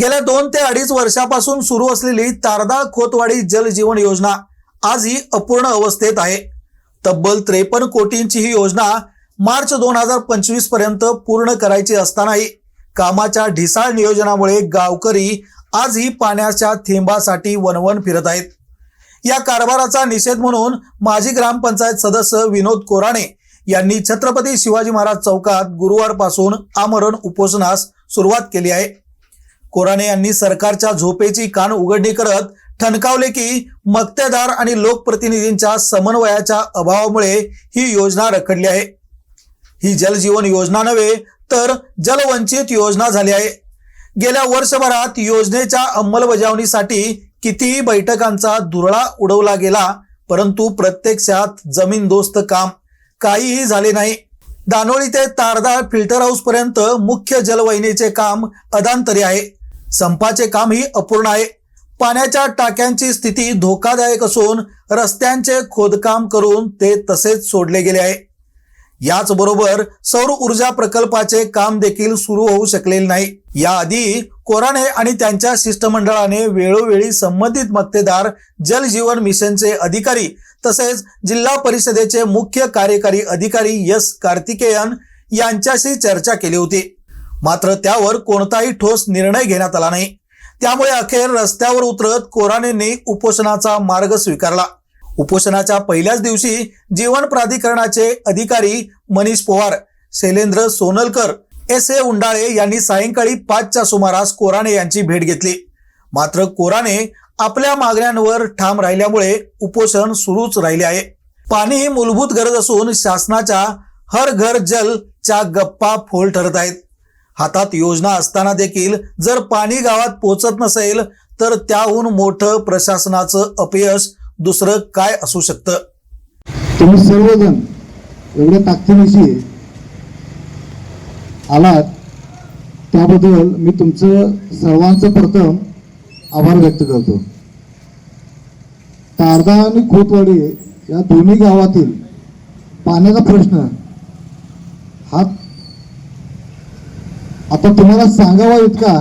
गेल्या दोन ते अडीच वर्षापासून सुरू असलेली तारदा खोतवाडी जल जीवन योजना आज ही अपूर्ण अवस्थेत आहे. तब्बल त्रेपन्न कोटींची ही योजना मार्च दोन हजार पंचवीसपर्यंत पूर्ण करायची असतानाही कामाच्या ढिसाळ नियोजनामुळे गावकरी आजही पाण्याच्या थेंबासाठी वनवन फिरत आहेत. या कारभाराचा निषेध म्हणून माजी ग्रामपंचायत सदस्य विनोद कोराणे यांनी छत्रपती शिवाजी महाराज चौकात गुरुवारपासून आमरण उपोषणास सुरुवात केली आहे. कोराणे यांनी सरकारच्या झोपेची कान उघडणी करत ठणकावले की मक्तेदार आणि लोकप्रतिनिधींच्या समन्वयाच्या अभावामुळे ही योजना रखडली आहे. ही जलजीवन योजना नव्हे तर जलवंचित योजना झाली आहे. गेल्या वर्षभरात योजनेच्या अंमलबजावणीसाठी कितीही बैठकांचा धुरळा उडवला गेला परंतु प्रत्यक्षात जमीनदोस्त काम. काहीही झाले नाही. दानोळी ते तारदाळ फिल्टर हाऊस पर्यंत मुख्य जलवाहिनीचे काम अदांतरी आहे. संपाचे कामही अपूर्ण आहे. पाण्याच्या टाक्यांची स्थिती धोकादायक असून रस्त्यांचे खोदकाम करून ते तसेच सोडले गेले आहे. याचबरोबर सौर ऊर्जा प्रकल्पाचे काम देखील सुरू होऊ शकलेले नाही. याआधी कोराणे आणि त्यांच्या शिष्टमंडळाने वेळोवेळी संबंधित मक्तेदार जल जीवन मिशनचे अधिकारी तसेच जिल्हा परिषदेचे मुख्य कार्यकारी अधिकारी एस कार्तिकेयन यांच्याशी चर्चा केली होती. मात्र त्यावर कोणताही ठोस निर्णय घेण्यात आला नाही. त्यामुळे अखेर रस्त्यावर उतरत कोराणेंनी उपोषणाचा मार्ग स्वीकारला. उपोषणाच्या पहिल्याच दिवशी जीवन प्राधिकरणाचे अधिकारी मनीष पवार शैलेंद्र सोनलकर एस ए उंडाळे यांनी सायंकाळी पाचच्या सुमारास कोराणे यांची भेट घेतली. मात्र कोराणे आपल्या मागण्यांवर ठाम राहिल्यामुळे उपोषण सुरूच राहिले आहे. पाणी ही मूलभूत गरज असून शासनाच्या हर घर जल च्या गप्पा फोल ठरत आहेत. हातात योजना असताना देखील जर पाणी गावात पोचत नसेल तर त्याहून मोठं प्रशासनाचं अपयश दुसरं काय असू शकतं? तुम्ही सर्वजण एवढ्या ताकदीनिशी आलात त्याबद्दल मी तुमचं सर्वांचं प्रथम आभार व्यक्त करतो. तारदा आणि खोतवाडी या दोन्ही गावातील पाण्याचा प्रश्न हा आता तुम्हाला सांगावा इतका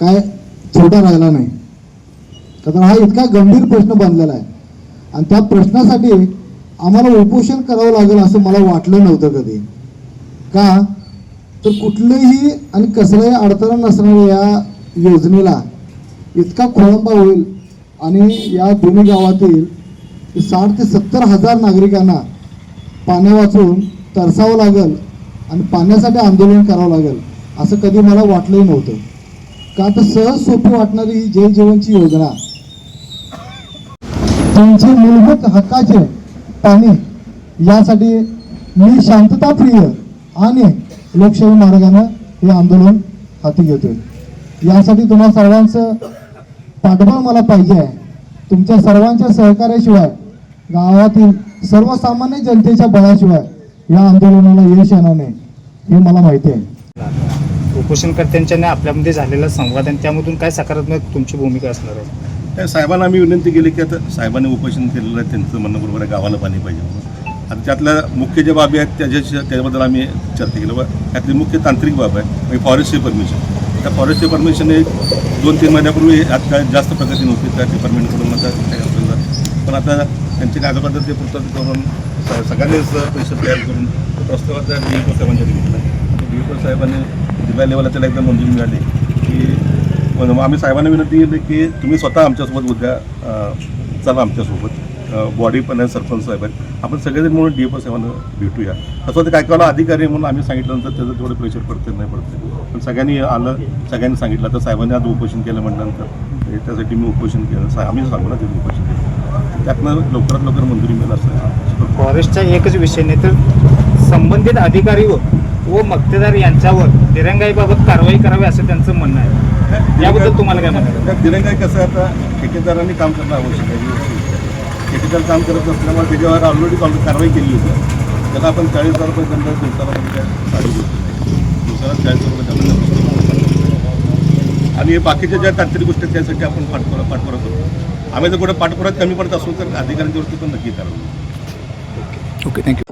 काय छोटा राहिला नाही. कारण हा इतका गंभीर प्रश्न बनलेला आहे. आणि त्या प्रश्नासाठी आम्हाला उपोषण करावं लागेल असं मला वाटलं नव्हतं कधी. का? तर कुठलेही आणि कसलाही अडथळा नसणाऱ्या या योजनेला इतका खोळंबा होईल आणि या दोन्ही गावातील साठ ते सत्तर हजार नागरिकांना पाण्या वाचून तरसावं लागेल आणि पाण्यासाठी आंदोलन करावं लागेल असं कधी मला वाटलंही नव्हतं. का? तर सहज सोपी वाटणारी ही जय जीवनची योजना त्यांचे मूलभूत हक्काचे पाणी यासाठी मी शांतताप्रिय आणि लोकशाही मार्गानं हे आंदोलन हाती घेतोय. यासाठी तुम्हा सर्वांचं पाठबळ मला पाहिजे आहे. तुमच्या सर्वांच्या सहकार्याशिवाय गावातील सर्वसामान्य जनतेच्या बळाशिवाय या आंदोलनाला यश येणार नाही हे मला माहिती आहे. उपोषणकर्त्यांच्या आपल्यामध्ये झालेला संवाद आणि त्यामधून काय सकारात्मक तुमची भूमिका असणार आहे? त्या साहेबांना आम्ही विनंती केली की आता साहेबांनी उपोषण केलेलं आहे त्यांचं म्हणणं बरोबर आहे गावाला पाणी पाहिजे म्हणून. आता त्यातल्या मुख्य ज्या बाबी आहेत त्याच्याशी त्याच्याबद्दल आम्ही चर्चा केली. व त्यातली मुख्य तांत्रिक बाब आहे म्हणजे फॉरेस्टची परमिशन त्या फॉरेस्टची परमिशन एक दोन तीन महिन्यापूर्वी आता काय जास्त प्रगती नव्हती त्या डिपार्टमेंटकडून आता पण आता त्यांचे कागदपत्र ते पुस्तक करून सगळ्यांनीच पैसे तयार करून प्रस्तावाचा त्या डी एफ साहेबांच्या घेतला डी एफ साहेबांनी जिल्हा लेवलला त्याला एकदम मंजुरी मिळाली की आम्ही साहेबांना विनंती केली की तुम्ही स्वतः आमच्यासोबत उद्या चला आमच्यासोबत. बॉडी पण आहे सरपंच साहेब आहेत. आपण सगळेजण म्हणून डी एफ साहेबांना भेटूया. असं ते काय काय अधिकारी म्हणून आम्ही सांगितल्यानंतर त्याचं थोडं प्रेशर पडते नाही पडते. पण सगळ्यांनी आलं सगळ्यांनी सांगितलं. तर साहेबांनी आज उपोषण केलं म्हटल्यानंतर. त्यासाठी मी उपोषण केलं. सा आम्ही सांगू ना ते उपोषण केलं. त्यातनं लवकरात लवकर मंजुरी मिळेल असं फॉरेस्टचा एकच विषय नाही तर संबंधित अधिकारी व व मक्तेदार यांच्यावर दिरंगाईबाबत कारवाई करावी असं त्यांचं म्हणणं आहे. याबद्दल तुम्हाला काय म्हणायचं त्यात दिरंगाई कसं आहे आता ठेकेदारांनी काम करणं आवश्यक आहे ठेकेदार काम करत असल्यामुळे त्याच्यावर ऑलरेडी कारवाई केली होती. त्याला आपण चाळीस हजार रुपये दंड दिवसाला म्हणजे काय साडी घेतो दिवसाला चाळीस रुपये दंड. आणि बाकीच्या ज्या तांत्रिक गोष्टी आहेत त्यासाठी आपण पाठपुरा पाठपुरा करतो. आम्ही जर कुठे पाठपुरात कमी पडत असू तर अधिकाऱ्यांच्या वरती पण नक्की करावं ओके थँक्यू